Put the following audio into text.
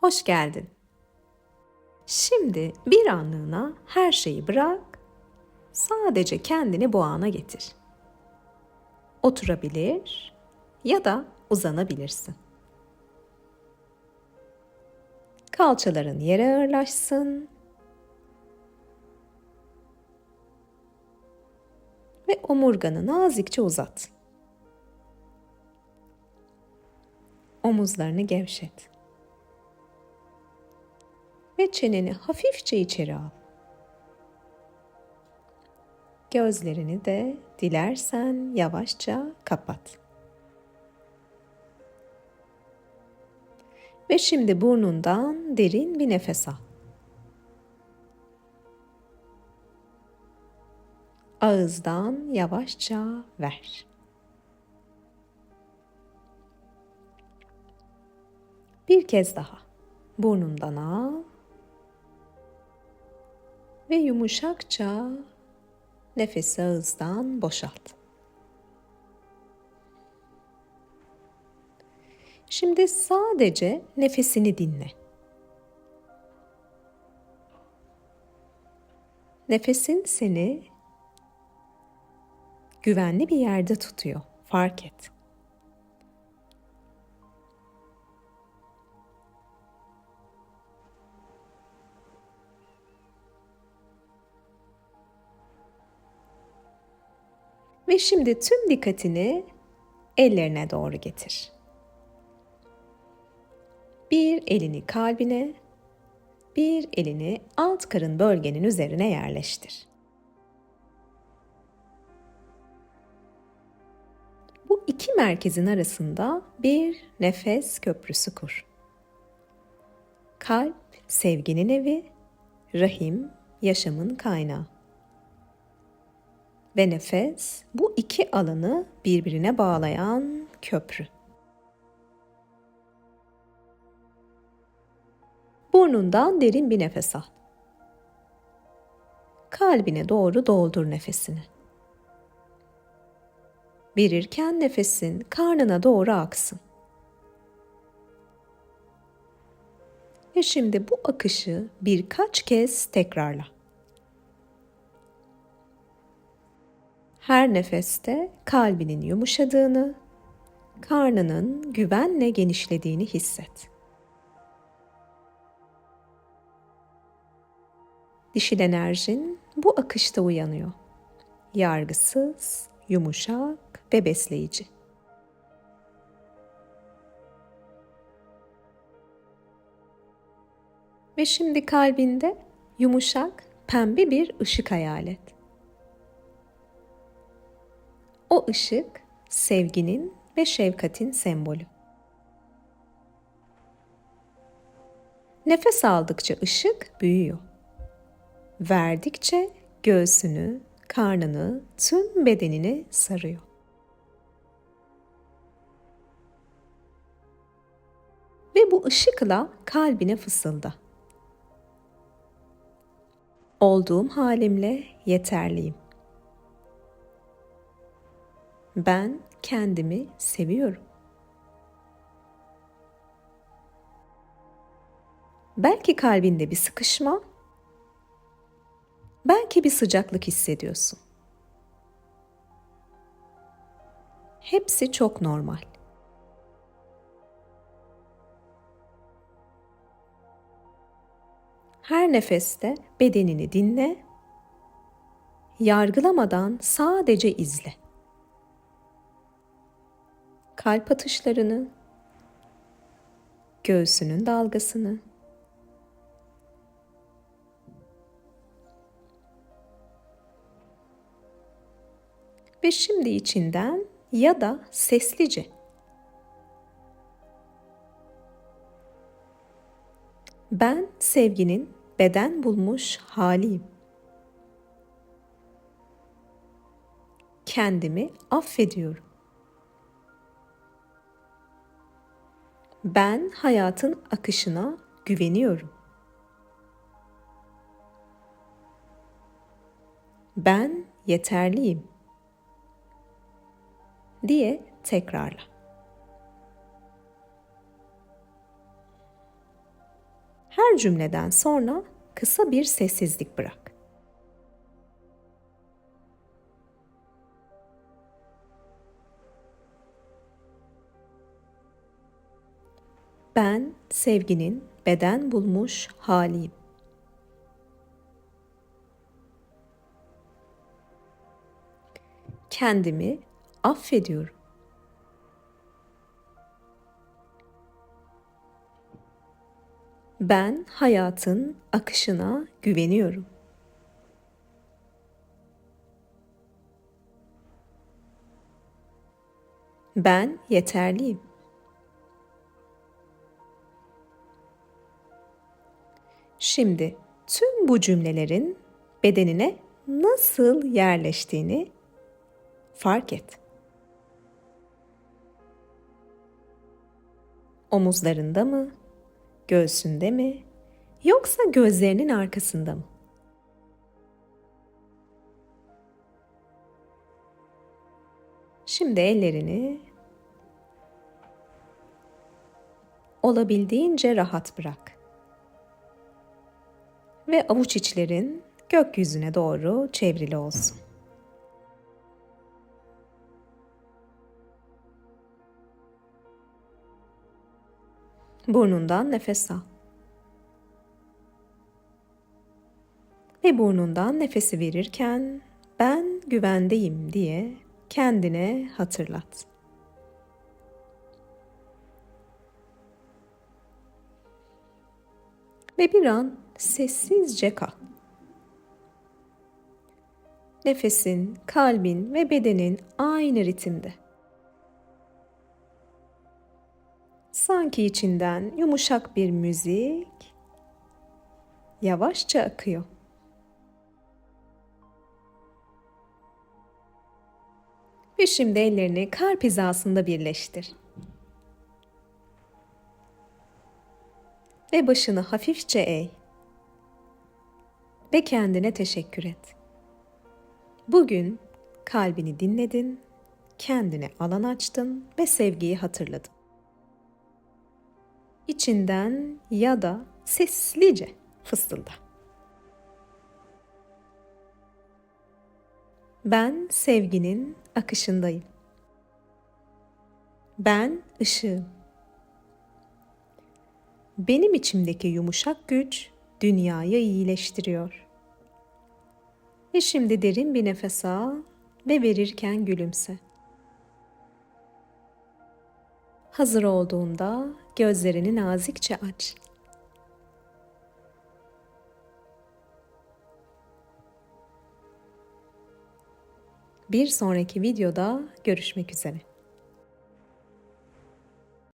Hoş geldin. Şimdi bir anlığına her şeyi bırak, sadece kendini bu ana getir. Oturabilir ya da uzanabilirsin. Kalçaların yere ağırlaşsın ve omurganı nazikçe uzat. Omuzlarını gevşet. Ve çeneni hafifçe içeri al. Gözlerini de dilersen yavaşça kapat. Ve şimdi burnundan derin bir nefes al. Ağızdan yavaşça ver. Bir kez daha. Burnundan al ve yumuşakça nefesi ağızdan boşalt. Şimdi sadece nefesini dinle. Nefesin seni güvenli bir yerde tutuyor. Fark et. Ve şimdi tüm dikkatini ellerine doğru getir. Bir elini kalbine, bir elini alt karın bölgenin üzerine yerleştir. Bu iki merkezin arasında bir nefes köprüsü kur. Kalp sevginin evi, rahim yaşamın kaynağı. Ve nefes bu iki alanı birbirine bağlayan köprü. Burnundan derin bir nefes al. Kalbine doğru doldur nefesini. Verirken nefesin karnına doğru aksın. Ve şimdi bu akışı birkaç kez tekrarla. Her nefeste kalbinin yumuşadığını, karnının güvenle genişlediğini hisset. Dişil enerjin bu akışta uyanıyor. Yargısız, yumuşak ve besleyici. Ve şimdi kalbinde yumuşak, pembe bir ışık hayal et. O ışık sevginin ve şefkatin sembolü. Nefes aldıkça ışık büyüyor. Verdikçe göğsünü, karnını, tüm bedenini sarıyor. Ve bu ışıkla kalbine fısılda. Olduğum halimle yeterliyim. Ben kendimi seviyorum. Belki kalbinde bir sıkışma, belki bir sıcaklık hissediyorsun. Hepsi çok normal. Her nefeste bedenini dinle, yargılamadan sadece izle kalp atışlarını, göğsünün dalgasını, ve şimdi içinden ya da seslice ben sevginin beden bulmuş haliyim. Kendimi affediyorum. Ben hayatın akışına güveniyorum. Ben yeterliyim diye tekrarla. Her cümleden sonra kısa bir sessizlik bırak. Ben sevginin beden bulmuş haliyim. Kendimi affediyorum. Ben hayatın akışına güveniyorum. Ben yeterliyim. Şimdi tüm bu cümlelerin bedenine nasıl yerleştiğini fark et. Omuzlarında mı? Göğsünde mi? Yoksa gözlerinin arkasında mı? Şimdi ellerini olabildiğince rahat bırak. Ve avuç içlerin gökyüzüne doğru çevrili olsun. Burnundan nefes al. Ve burnundan nefesi verirken ben güvendeyim diye kendine hatırlat. Ve bir an sessizce kal. Nefesin, kalbin ve bedenin aynı ritimde. Sanki içinden yumuşak bir müzik yavaşça akıyor. Ve şimdi ellerini kalp hizasında birleştir. Ve başını hafifçe eğ. Ve kendine teşekkür et. Bugün kalbini dinledin, kendine alan açtın ve sevgiyi hatırladın içinden ya da seslice fısılda. Ben sevginin akışındayım. Ben ışığım. Benim içimdeki yumuşak güç dünyayı iyileştiriyor. Ve şimdi derin bir nefes al ve verirken gülümse. Hazır olduğunda gözlerini nazikçe aç. Bir sonraki videoda görüşmek üzere.